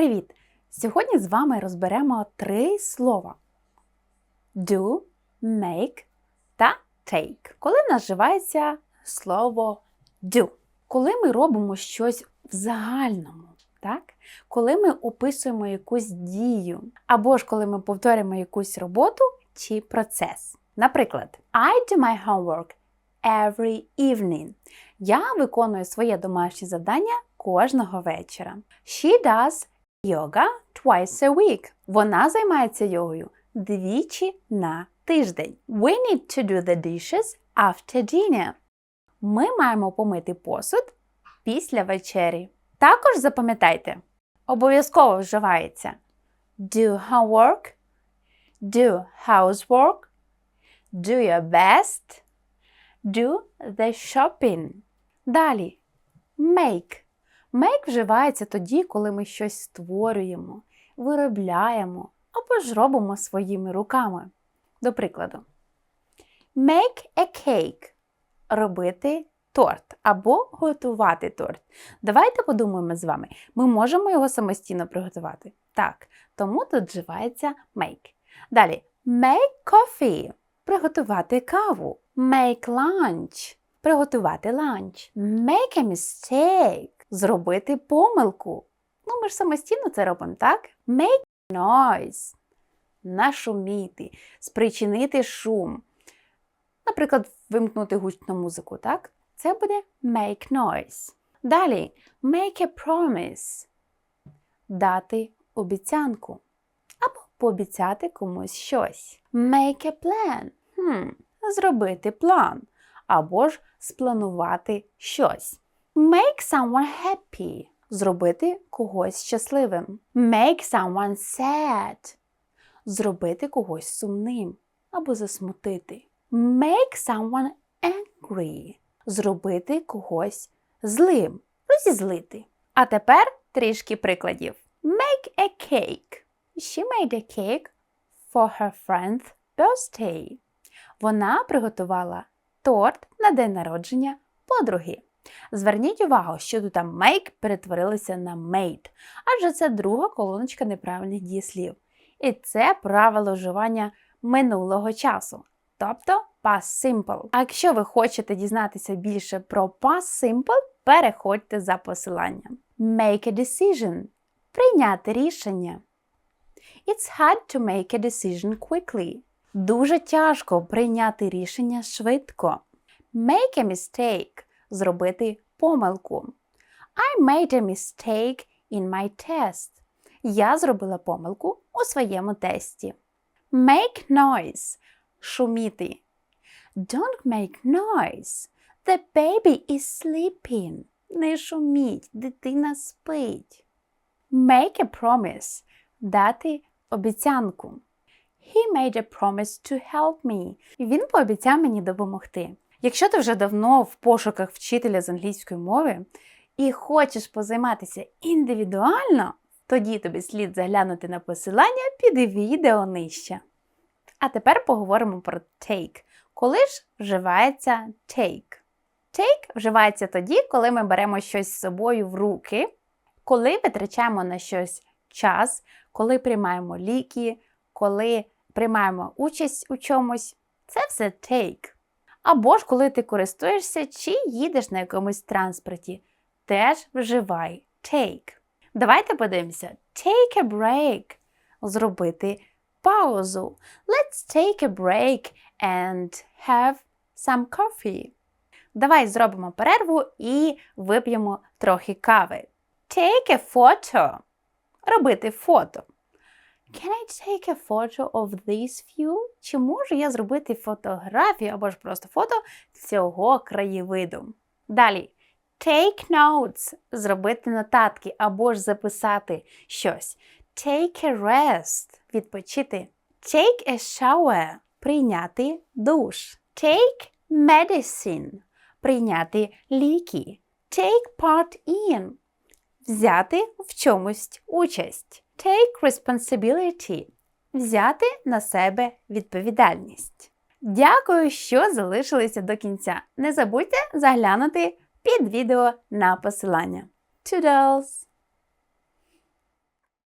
Привіт! Сьогодні з вами розберемо три слова: do, make та take. Коли вживається слово do. Коли ми робимо щось в загальному, так? коли ми описуємо якусь дію, або ж коли ми повторюємо якусь роботу чи процес. Наприклад, I do my homework every evening. Я виконую своє домашнє завдання кожного вечора. She does yoga twice a week. Вона займається йогою двічі на тиждень. We need to do the dishes after dinner. Ми маємо помити посуд після вечері. Також запам'ятайте, обов'язково вживається do homework, do housework, do your best, do the shopping. Далі make. Make вживається тоді, коли ми щось створюємо, виробляємо або ж робимо своїми руками. До прикладу, make a cake робити торт або готувати торт. Давайте подумаємо з вами, ми можемо його самостійно приготувати. Так, тому тут вживається make. Далі make coffee приготувати каву. Make lunch приготувати ланч. Make a mistake зробити помилку. Ну, ми ж самостійно це робимо, так? Make noise нашуміти, спричинити шум. Наприклад, вимкнути гучну музику, так? Це буде make noise. Далі make a promise дати обіцянку. Або пообіцяти комусь щось. Make a plan. Хм, Зробити план. Або ж спланувати щось. Make someone happy. Зробити когось щасливим. Make someone sad. Зробити когось сумним або засмутити. Make someone angry. Зробити когось злим. Розізлити. А тепер трішки прикладів. Make a cake. She made a cake for her friend's birthday. Вона приготувала торт на день народження подруги. Зверніть увагу, що тут make перетворилося на made, адже це друга колоночка неправильних дієслів. І це правило вживання минулого часу, тобто past simple. А якщо ви хочете дізнатися більше про past simple, переходьте за посиланням. Make a decision прийняти рішення. It's hard to make a decision quickly. Дуже тяжко прийняти рішення швидко. Make a mistake зробити помилку. I made a mistake in my test. Я зробила помилку у своєму тесті. Make noise шуміти. Don't make noise. The baby is sleeping. Не шуміть, дитина спить. Make a promise дати обіцянку. He made a promise to help me. Він пообіцяв мені допомогти. Якщо ти вже давно в пошуках вчителя з англійської мови і хочеш позайматися індивідуально, тоді тобі слід заглянути на посилання під відео нижче. А тепер поговоримо про take. Коли ж вживається take? Take вживається тоді, коли ми беремо щось з собою в руки, коли витрачаємо на щось час, коли приймаємо ліки, коли приймаємо участь у чомусь. Це все take. Або ж коли ти користуєшся чи їдеш на якомусь транспорті, теж вживай take. Давайте подивимося: take a break. Зробити паузу. Let's take a break and have some coffee. Давай зробимо перерву і вип'ємо трохи кави. Take a photo. Робити фото. Can I take a photo of this view? Чи можу я зробити фотографію або ж просто фото цього краєвиду? Далі. Take notes зробити нотатки або ж записати щось. Take a rest відпочити. Take a shower прийняти душ. Take medicine прийняти ліки. Take part in взяти в чомусь участь. Take responsibility взяти на себе відповідальність. Дякую, що залишилися до кінця. Не забудьте заглянути під відео на посилання. Toodles!